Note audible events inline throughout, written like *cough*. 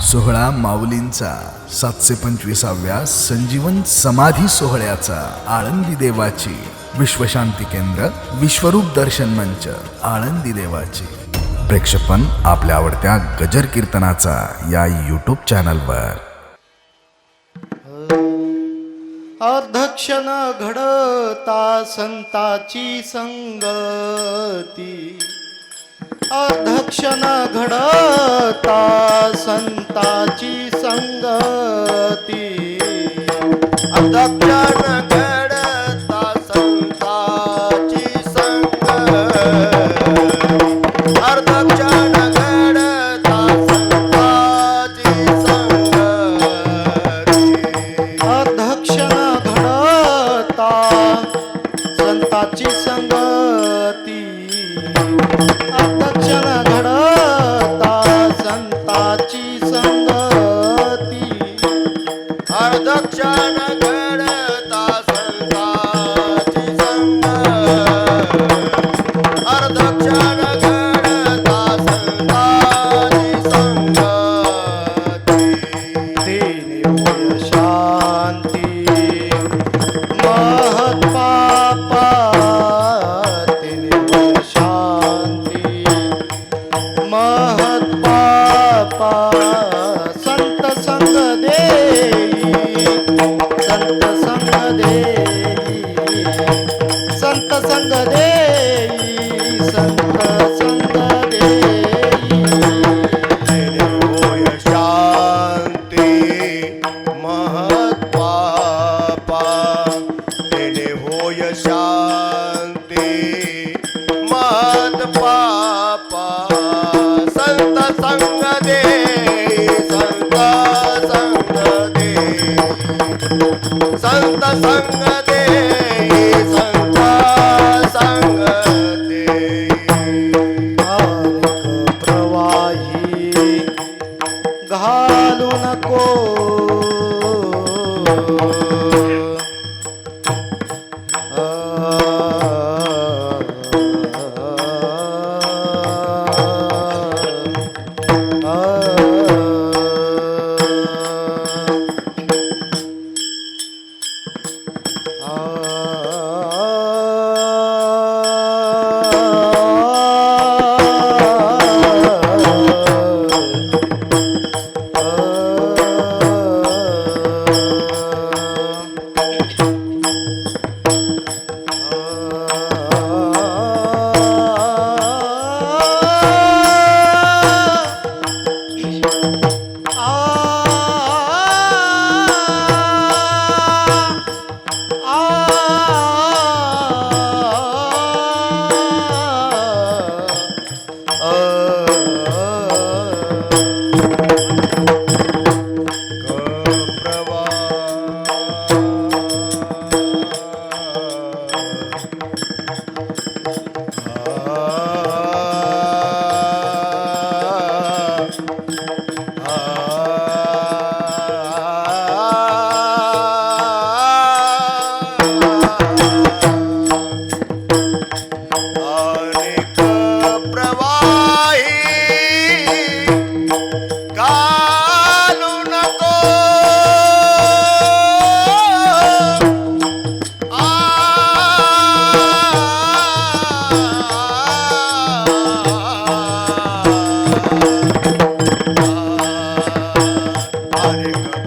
सोहळा माऊलींचा. सातशे पंचवीसाव्या संजीवन समाधी सोहळ्याचा आळंदी देवाची. विश्वशांती केंद्र विश्वरूप दर्शन मंच आळंदी देवाची. प्रेक्षपण आपल्या आवडत्या गजर कीर्तनाचा या यूट्यूब चॅनलवर अध्यक्षण घडता संताची संगती. अधक्षण घडता संताची संगती. अधक्षण Atacala 三的三。Hare Krishna.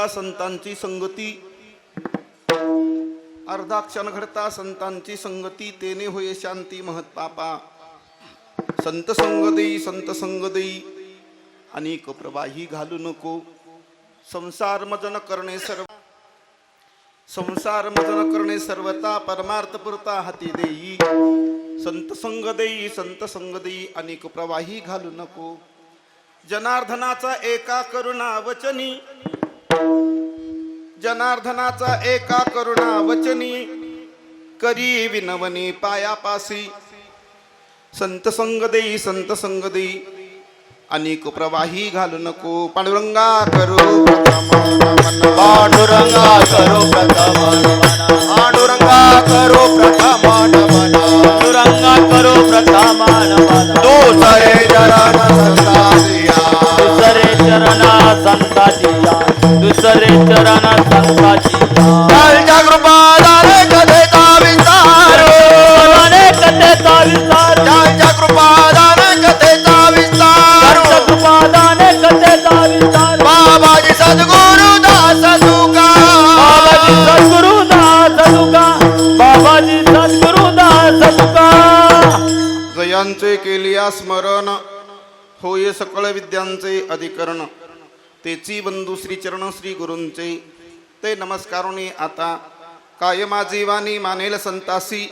घडता संतांची संगती. अर्धाक्षण घडता संतांची संगती तेने होय शांती महत पापा. संत संग देई संत संग देई. अनेक प्रवाही घालू नको. संसार मजन करणे सर्व संसार मजन करणे सर्वता परमार्थ पुरता हाती देई. संत संग देई संत संग देई अनेक प्रवाही घालू नको. जनार्दनाचा एका करुणा वचनी जनार्दनाचा एका करुणा वचनी करी विनवनी पायापासी. संत संग देई संत संग देई अनेक प्रवाही घालू नको. पांडुरंगा करू पांडुरंगा करो प्रथम पांडुरंगा करू प्रथम पांडुरंगा करो प्रथम दुसरे चरण संतादिया दुसरे चरण संताजिया दुसरे चरण संताजिया कालच्या कृपादाने कथेचा विस्तार अनेक कथेचा विस्तार कालच्या कृपादाने कथेचा विस्तार कृपादाने कथेचा विचार बाबाजी सद्गुरु दास तुका बाबाजी सद्गुरु दास तुका बाबाजी सद्गुरु दास तुका जयांचे केलिया स्मरण होय सकळ विद्यांचे अधिकरण तेची बंधू श्री चरण श्री गुरूंचे. ते नमस्कारुणी आता काय जीवानी मानेल संतासी.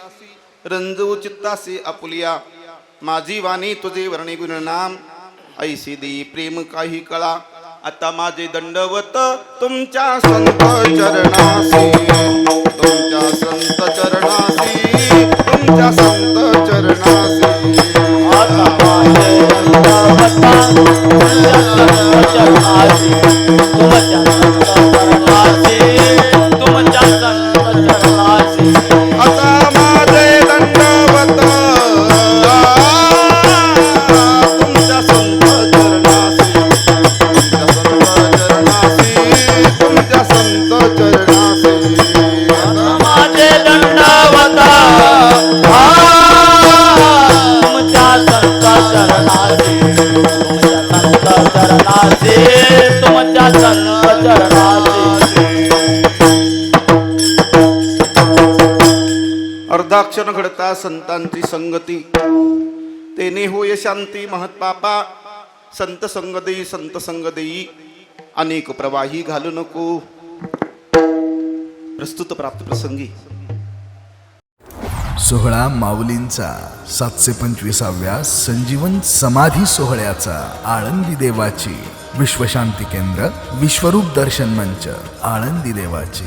रंजू चित्तासी आपुलिया माझी वाणी तुझे वर्णी गुणनाम ऐसी दी प्रेम काही कळा. आता माझे दंडवत तुमच्या संत चरणासी. तुमच्या संत चरणासी. तुमच्या संत चरणासी. तुमच्या *laughs* अर्धाक्षण घडता संतांची संगती. तेने होय शांती महत्पापा संत संग देई संत संग देई अनेक प्रवाही घालू नको. प्रस्तुत प्राप्त प्रसंगी. सोहळा माऊलींचा सातशे पंचवीसाव्या संजीवन समाधी सोहळ्याचा आळंदी देवाची विश्वशांती केंद्र विश्वरूप दर्शन मंच आळंदी देवाची.